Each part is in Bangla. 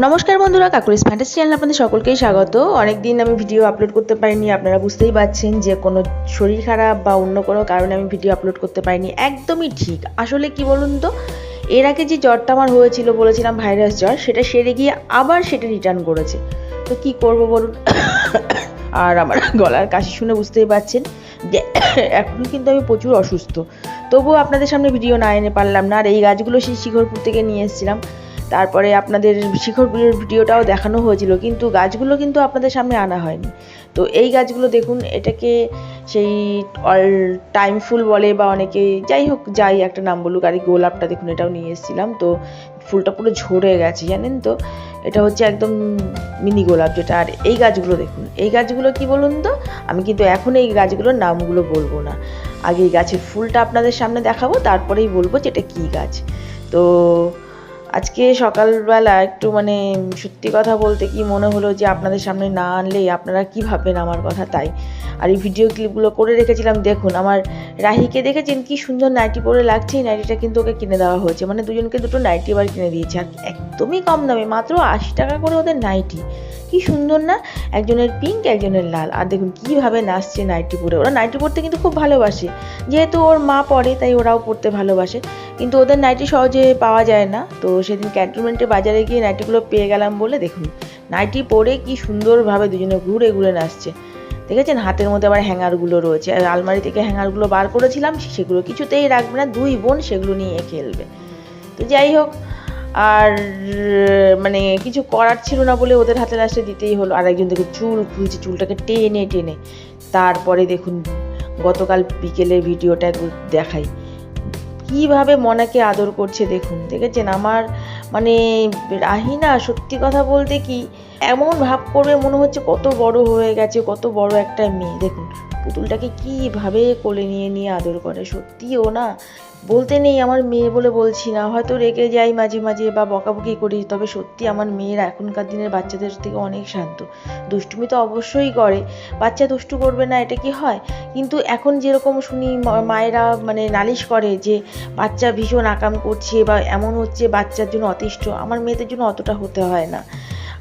নমস্কার বন্ধুরা, কাকুরিস ফ্যান্টাসি চ্যানেল আপনাদের সকলকেই স্বাগত। অনেক দিন আমি ভিডিও আপলোড করতে পারিনি, আপনারা বুঝতেই পারছেন যে কোনো শরীর খারাপ বা অন্য কোনো কারণে আমি ভিডিও আপলোড করতে পারিনি। একদমই ঠিক। আসলে কি বলুন তো, এর আগে যে জ্বরটা আমার হয়েছিল বলেছিলাম ভাইরাস জ্বর, সেটা সেরে গিয়ে আবার সেটা রিটার্ন করেছে। তো কি করব বলুন? আর আমার গলার কাশি শুনে বুঝতেই পারছেন যে এখন কিন্তু আমি প্রচুর অসুস্থ। তবুও আপনাদের সামনে ভিডিও না এনে পারলাম না, আর এই গাছগুলো সেই শিখরপুর থেকে নিয়ে এসেছিলাম। তারপরে আপনাদের শিখরপুরের ভিডিওটাও দেখানো হয়েছিল, কিন্তু গাছগুলো কিন্তু আপনাদের সামনে আনা হয়নি। তো এই গাছগুলো দেখুন, এটাকে সেই অল টাইম ফুল বলে বা অনেকে যাই হোক, যাই একটা নাম বলুক, আর এই গোলাপটা দেখুন, এটাও নিয়ে এসেছিলাম। তো ফুলটা পুরো ঝরে গেছে, জানেন তো? এটা হচ্ছে একদম মিনি গোলাপ যেটা। আর এই গাছগুলো দেখুন, এই গাছগুলো কি বলুন তো? আমি কিন্তু এখন এই গাছগুলোর নামগুলো বলব না। আগে এই গাছের ফুলটা আপনাদের সামনে দেখাবো, তারপরেই বলব যে এটা কী গাছ। তো আজকে সকালবেলা একটু মানে সত্যি কথা বলতে কি মনে হলো যে আপনাদের সামনে না আনলে আপনারা কি ভাববেন আমার কথা তাই। আর এই ভিডিও ক্লিপগুলো করে রেখেছিলাম, দেখুন, আমার রাহিকে দেখেছেন কি সুন্দর নাইটি পরে লাগছে, এই নাইটিটা কিন্তু ওকে কিনে দেওয়া হয়েছে। মানে দুজনকে দুটো নাইটি এবার কিনে দিয়েছে, আর একদমই কম দামে, মাত্র আশি টাকা করে ওদের নাইটি কি সুন্দর না? একজনের পিঙ্ক একজনের লাল। আর দেখুন, কীভাবে নাচছে নাইটি পরে। ওরা নাইটি পরতে কিন্তু খুব ভালোবাসে। যেহেতু ওর মা পরে, তাই ওরাও পরতে ভালোবাসে। কিন্তু ওদের নাইটি সহজে পাওয়া যায় না। তো সেদিন ক্যান্টনমেন্টে বাজারে গিয়ে নাইটিগুলো পেয়ে গেলাম বলে দেখুন নাইটি পরে কি সুন্দরভাবে দুজনে ঘুরে ঘুরে নাচছে। দেখেছেন? হাতের মধ্যে আবার হ্যাঙ্গারগুলো রয়েছে। আর আলমারি থেকে হ্যাঙ্গারগুলো বার করেছিলাম, সেগুলো কিছুতেই রাখবে না, দুই বোন সেগুলো নিয়ে খেলবে। তো যাই হোক, আর মানে কিছু করার ছিল না বলে ওদের হাতে লাস্টে দিতেই হলো। আর একজন দেখুন চুল খুলছে, চুলটাকে টেনে টেনে। তারপরে দেখুন, গতকাল বিকেলের ভিডিওটা দেখাই। কীভাবে মনাকে আদর করছে দেখুন দেখেছেন? আমার মানে রাহিনা সত্যি কথা বলতে কি এমন ভাব করবে, মনে হচ্ছে কত বড় হয়ে গেছে, কত বড় একটা মেয়ে। দেখুন, পুতুলটাকে কীভাবে কোলে নিয়ে নিয়ে আদর করে, সত্যিও না? বলতে নেই আমার মেয়ে বলে বলছি না, হয়তো রেগে যাই মাঝে মাঝে বা বকাবকি করি, তবে সত্যি আমার মেয়েরা এখনকার দিনের বাচ্চাদের থেকে অনেক শান্ত। দুষ্টুমি তো অবশ্যই করে, বাচ্চা দুষ্টু করবে না, এটা কি হয়? কিন্তু এখন যেরকম শুনি মায়েরা মানে নালিশ করে যে বাচ্চা ভীষণ আকাম করছে বা এমন হচ্ছে বাচ্চার জন্য অতিষ্ঠ, আমার মেয়েদের জন্য অতটা হতে হয় না।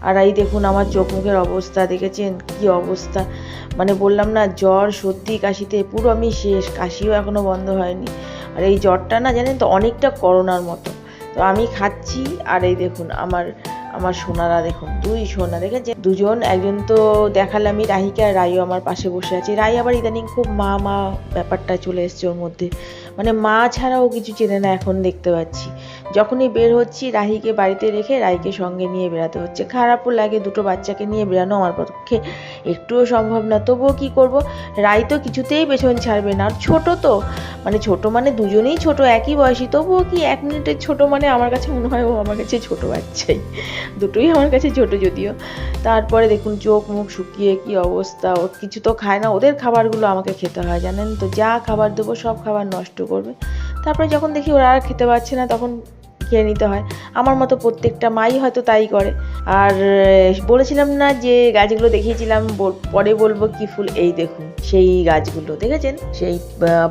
আর এই দেখুন আমার চোখ মুখের অবস্থা, দেখেছেন? কি অবস্থা? মানে বললাম না, জ্বর সত্যি কাশিতে পুরো আমি শেষ, কাশিও এখনও বন্ধ হয়নি। আর এই জ্বরটা না জানেন তো, অনেকটা করোনার মতো। তো আমি খাচ্ছি, আর এই দেখুন আমার আমার সোনারা দেখুন, দুই সোনা। দেখেছে দুজন, একজন তো দেখালামই রাহিকে আর রাইও আমার পাশে বসে আছে। রাই আবার ইদানিং খুব মা মা ব্যাপারটা চলে এসছে ওর মধ্যে। মানে মা ছাড়াও কিছু চেনে না এখন দেখতে পাচ্ছি। যখনই বের হচ্ছি, রাহিকে বাড়িতে রেখে রাইকে সঙ্গে নিয়ে বেরাতে হচ্ছে। খারাপও লাগে দুটো বাচ্চাকে নিয়ে বেরানো আমার পক্ষে একটুও সম্ভব না। তবুও কি করব? রাই তো কিছুতেই পেছন ছাড়বে না। আর ছোট তো মানে ছোট মানে দুজনেই ছোট, একই বয়সী। তবুও কি এক মিনিটের ছোট মানে আমার কাছে মনে হয় ও আমার কাছে ছোট বাচ্চাই। দুটোই আমার কাছে ছোট যদিও। তারপরে দেখুন, চোখ মুখ শুকিয়ে কি অবস্থা, ও কিছু তো খায় না, ওদের খাবারগুলো আমাকে খেতে হয়, জানেন তো? যা খাবার দেবো, সব খাবার নষ্ট করবে। তারপরে যখন দেখি ওরা আর খেতে পারছে না, তখন খেয়ে নিতে হয়। আমার মতো প্রত্যেকটা মাই হয়তো তাই করে। আর বলেছিলাম না যে গাছগুলো দেখিয়েছিলাম পরে বলব কি ফুল? এই দেখুন, সেই গাছগুলো, দেখেছেন? সেই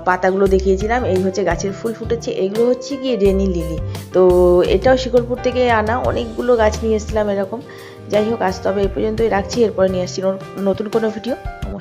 পাতাগুলো দেখিয়েছিলাম, এই হচ্ছে গাছের ফুল ফুটেছে। এগুলো হচ্ছে কি রেনি লিলি। তো এটাও শিকরপুর থেকে আনা, অনেকগুলো গাছ নিয়ে এসেছিলাম এরকম। যাই হোক, আজ তবে এই পর্যন্তই রাখছি, এরপরে নিয়ে আসছি নতুন কোনো ভিডিও।